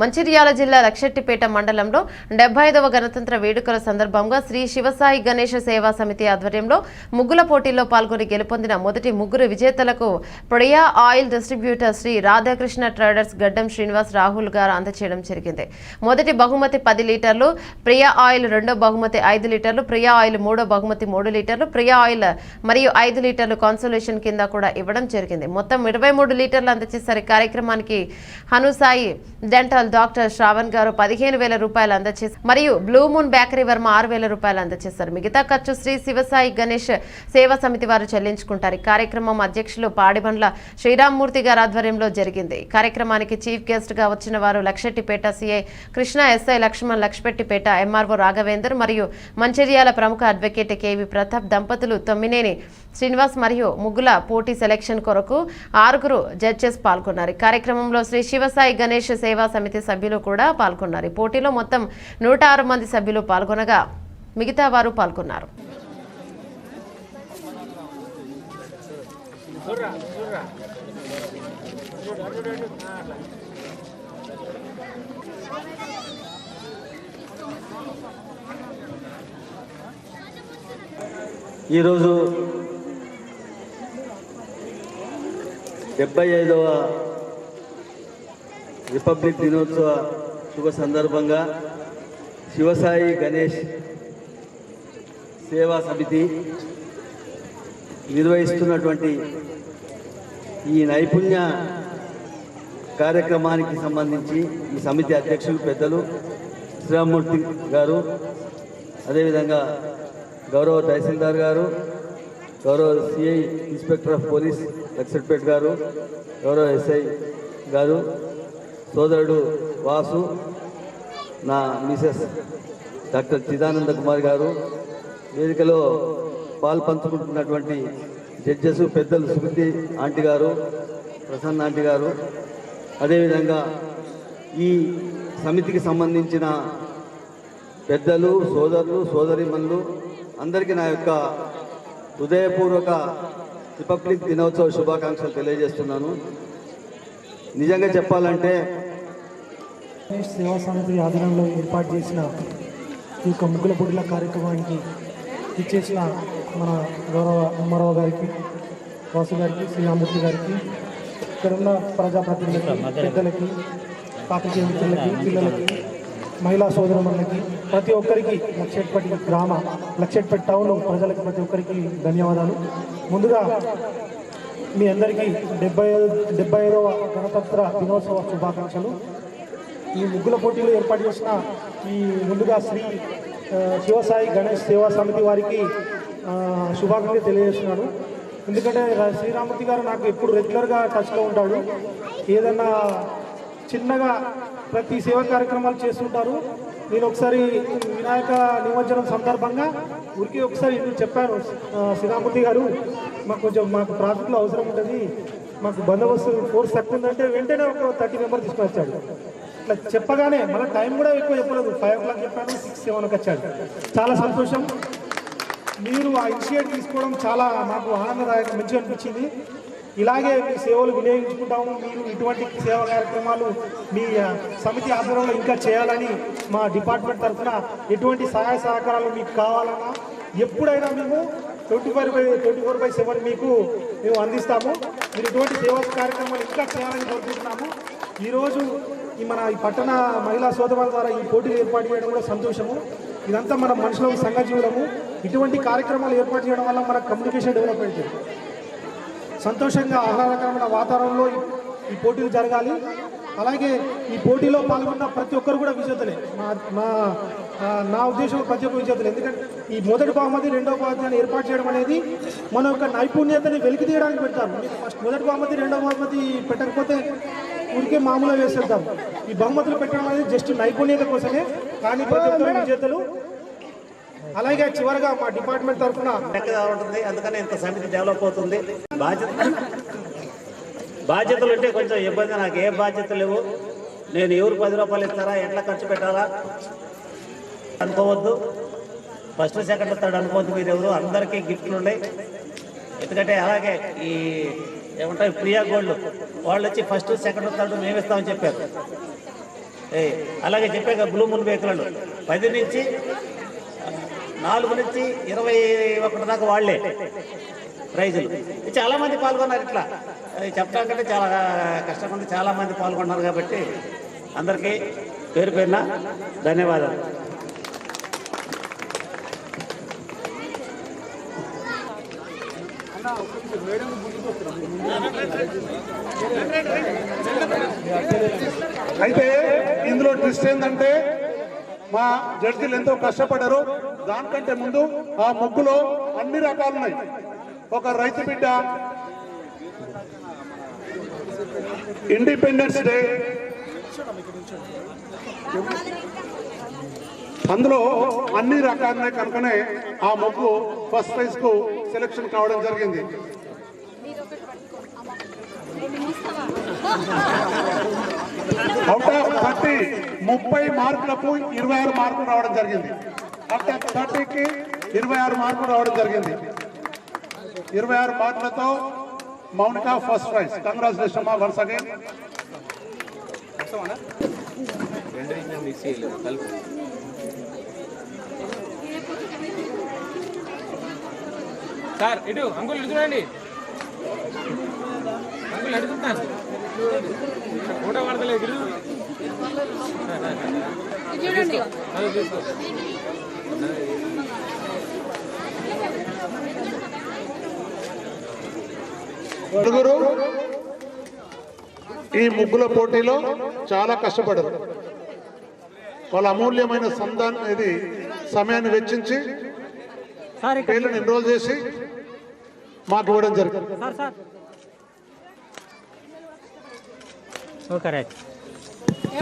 మంచిర్యాల జిల్లా లక్షెట్టిపేట మండలంలో డెబ్బై ఐదవ గణతంత్ర వేడుకల సందర్భంగా శ్రీ శివసాయి గణేష సేవా సమితి ఆధ్వర్యంలో ముగ్గుల పోటీల్లో పాల్గొని గెలుపొందిన మొదటి ముగ్గురు విజేతలకు Priya oil distributor Shri Radhakrishna traders Gaddam Srinivas Rahul గారు అందచేయడం జరిగింది. మొదటి బహుమతి పది లీటర్లు ప్రియా ఆయిల్ రెండో బహుమతి ఐదు లీటర్లు ప్రియా ఆయిల్ మూడో బహుమతి మూడు లీటర్లు ప్రియా ఆయిల్ మరియు ఐదు లీటర్లు కాన్సోలేషన్ కింద కూడా ఇవ్వడం జరిగింది. మొత్తం ఇరవై మూడు లీటర్లు అందచేశారు. కార్యక్రమానికి హనుసాయి డెంటల్ డాక్టర్ శ్రావణ్ గారు పదిహేను వేల రూపాయలు అందజేశారు మరియు బ్లూ మూన్ బేకరీ వర్మ ఆరు వేల రూపాయలు అందజేశారు మిగతా ఖర్చు శ్రీ శివసాయి గణేష్ సేవా సమితి వారు చెల్లించుకుంటారు. ఈ కార్యక్రమం అధ్యక్షులు పాడిబండ్ల శ్రీరామ్మూర్తి గారి ఆధ్వర్యంలో జరిగింది. కార్యక్రమానికి చీఫ్ గెస్ట్గా వచ్చిన వారు Luxettipet CI Krishna SI Laxman Luxettipet MRO Raghavender మరియు మంచిర్యాల ప్రముఖ అడ్వకేట్ కేవి ప్రతాప్ దంపతులు తొమ్మినేని శ్రీనివాస్ మరియు ముగ్గుల పోటీ సెలక్షన్ కొరకు ఆరుగురు జడ్జెస్ పాల్గొన్నారు. కార్యక్రమంలో శ్రీ శివసాయి గణేష్ సేవా సమితి సభ్యులు కూడా పాల్గొన్నారు. ఈ పోటీలో మొత్తం నూట ఆరు మంది సభ్యులు పాల్గొనగా మిగతా వారు పాల్గొన్నారు. ఈరోజు డెబ్బై ఐదవ రిపబ్లిక్ దినోత్సవ శుభ సందర్భంగా శివసాయి గణేష్ సేవా సమితి నిర్వహిస్తున్నటువంటి ఈ నైపుణ్య కార్యక్రమానికి సంబంధించి ఈ సమితి అధ్యక్షులు పెద్దలు శ్రీరామూర్తి గారు అదేవిధంగా గౌరవ తహసీల్దార్ గారు గౌరవ CI inspector of police Luxettipet గారు గౌరవ ఎస్ఐ గారు సోదరుడు వాసు నా మిసెస్ డాక్టర్ చిదానంద కుమార్ గారు వేదికలో పాలు పంచుకుంటున్నటువంటి జడ్జెస్ పెద్దలు సుమతి ఆంటీ గారు ప్రసన్న ఆంటీ గారు. అదేవిధంగా ఈ సమితికి సంబంధించిన పెద్దలు సోదరులు సోదరిమన్లు అందరికీ నా యొక్క హృదయపూర్వక రిపబ్లిక్ దినోత్సవ శుభాకాంక్షలు తెలియజేస్తున్నాను. నిజంగా చెప్పాలంటే గణేష్ సేవా సమితి ఆధ్వర్యంలో ఏర్పాటు చేసిన ఈ యొక్క ముగ్గుల పొడిల కార్యక్రమానికి ఇచ్చేసిన మన గౌరవ అమ్మారావు గారికి వాసు గారికి శ్రీరామూర్తి గారికి ఇక్కడ ఉన్న ప్రజాప్రతినిధులకి పెద్దలకి పాత్రికేయ మిత్రులకి పిల్లలకి మహిళా సోదరులకి ప్రతి ఒక్కరికి లక్షెట్పట్టి గ్రామ లక్షెట్పట్టి టౌన్ ప్రజలకు ప్రతి ఒక్కరికి ధన్యవాదాలు. ముందుగా మీ అందరికీ డెబ్బై డెబ్బై ఐదవ గణతంత్ర దినోత్సవ శుభాకాంక్షలు. ఈ ముగ్గుల పోటీలు ఏర్పాటు చేసిన ఈ ముందుగా శ్రీ శివసాయి గణేష్ సేవా సమితి వారికి శుభాకాంక్షలు తెలియజేస్తున్నాను. ఎందుకంటే శ్రీరామూర్తి గారు నాకు ఎప్పుడు రెగ్యులర్గా టచ్లో ఉంటాడు. ఏదన్నా చిన్నగా ప్రతి సేవా కార్యక్రమాలు చేస్తుంటారు. నేను ఒకసారి వినాయక నిమజ్జనం సందర్భంగా ఊరికి ఒకసారి నేను చెప్పాను శ్రీరామూర్తి గారు మాకు కొంచెం మాకు ట్రాఫిక్లో అవసరం ఉంటుంది. మాకు బందోబస్తు ఫోర్స్ తక్కువ ఉందంటే వెంటనే ఒక థర్టీ మెంబర్ తీసుకొచ్చాడు ఇట్లా చెప్పగానే మన టైం కూడా ఎక్కువ చెప్పలేదు. ఫైవ్ ఓ క్లాక్ చెప్పాను సిక్స్ సెవెన్కి వచ్చాడు. చాలా సంతోషం. మీరు ఆ ఇనిషియేట్ తీసుకోవడం చాలా మాకు ఆనందదాయకం మంచిగా అనిపించింది. ఇలాగే మీ సేవలు వినియోగించుకుంటాము. మీరు ఇటువంటి సేవా కార్యక్రమాలు మీ సమితి ఆధ్వర్యంలో ఇంకా చేయాలని మా డిపార్ట్మెంట్ తరఫున ఎటువంటి సహాయ సహకారాలు మీకు కావాలన్నా ఎప్పుడైనా మేము twenty five by twenty four by seven మీకు మేము అందిస్తాము. మీరు ఇటువంటి సేవా కార్యక్రమాలు ఇంకా చేయాలని కోరుకుంటున్నాము. ఈరోజు ఈ మన ఈ పట్టణ మహిళా సోదరుల ద్వారా ఈ పోటీలు ఏర్పాటు చేయడం కూడా సంతోషము. ఇదంతా మన మనుషులకు సంఘజీవులము. ఇటువంటి కార్యక్రమాలు ఏర్పాటు చేయడం వల్ల మన కమ్యూనికేషన్ డెవలప్ అవుతుంది. సంతోషంగా ఆహ్లాదకరమైన వాతావరణంలో ఈ- పోటీలు జరగాలి. అలాగే ఈ పోటీలో పాల్గొన్న ప్రతి ఒక్కరు కూడా విజేతలే. మా మా నా ఉద్దేశం ప్రతి ఒక్క విజేతలు. ఎందుకంటే ఈ మొదటి బహుమతి రెండో బహుమతి ఏర్పాటు చేయడం అనేది మన యొక్క నైపుణ్యతని వెలికి తీయడానికి పెడతారు ఫస్ట్ మొదటి బహుమతి రెండో బహుమతి పెట్టకపోతే ఊరికే మామూలుగా వేసేస్తారు ఈ బహుమతులు పెట్టడం అనేది జస్ట్ నైపుణ్యత కోసమే. కానీ ప్రతి ఒక్కరు విజేతలు. అలాగే చివరగా మా డిపార్ట్మెంట్ తరఫున ఉంటుంది అందుకని ఇంత సమితి డెవలప్ అవుతుంది. బాధ్యత బాధ్యతలు ఉంటే కొంచెం ఇబ్బంది. నాకు ఏ బాధ్యత లేవు. నేను ఎవరు పది రూపాయలు ఇస్తారా? ఎట్లా ఖర్చు పెట్టాలా? అనుకోవద్దు. ఫస్ట్ సెకండ్ థర్డ్ అనుకోవద్దు. మీరు ఎవరు అందరికీ గిఫ్ట్లు ఉన్నాయి. ఎందుకంటే అలాగే ఈ ఏమంటారు? ప్రియా గోల్డ్. వాళ్ళు వచ్చి ఫస్ట్ సెకండ్ థర్డ్ మేము ఇస్తామని చెప్పారు. ఏ, అలాగే చెప్పాక బ్లూ మూన్ వెహికల్ పది నుంచి నాలుగు నుంచి ఇరవై ఒకటి దాకా వాళ్ళే ప్రైజులు చాలా మంది పాల్గొన్నారు ఇట్లా. చెప్పడానికంటే చాలా కష్టపడి ఉంది చాలా మంది పాల్గొన్నారు కాబట్టి అందరికీ పేరు పేరున ధన్యవాదాలు. అయితే ఇందులో ట్విస్ట్ ఏంటంటే మా జడ్జీలు ఎంతో కష్టపడ్డారు. దానికంటే ముందు ఆ ముగ్గులో అన్ని రకాలు ఉన్నాయి. ఒక రైతు బిడ్డ ఇండిపెండెన్స్ డే అందులో అన్ని రకాలున్నాయి కనుకనే ఆ ముగ్గు ఫస్ట్ ప్రైజ్కు సెలెక్షన్ కావడం జరిగింది. అవుట్ ఆఫ్ థర్టీ ముప్పై మార్కులకు ఇరవై ఆరు మార్కులు రావడం జరిగింది. అవుట్ ఆఫ్ థర్టీకి ఇరవై ఆరు మార్కులు రావడం జరిగింది. ఇరవై ఆరు మార్కులతో మౌనిక ఫస్ట్ ప్రైజ్ కంగ్రాచులేషన్ మా వన్స్ అగైన్ సార్ ఇటు అంకుల్ ఇటు చూడండి. అంకుల్ అడుగుతున్నాను ఫోటో పడతలేదు ఇటు చూడండి. తీసుకో. నలుగురు ఈ ముగ్గుల పోటీలో చాలా కష్టపడరు. వాళ్ళ అమూల్యమైన సంధానం ఇది సమయాన్ని వెచ్చించి పేర్లను ఎన్రోల్ చేసి మాకు ఇవ్వడం జరిగింది ఓకే రైట్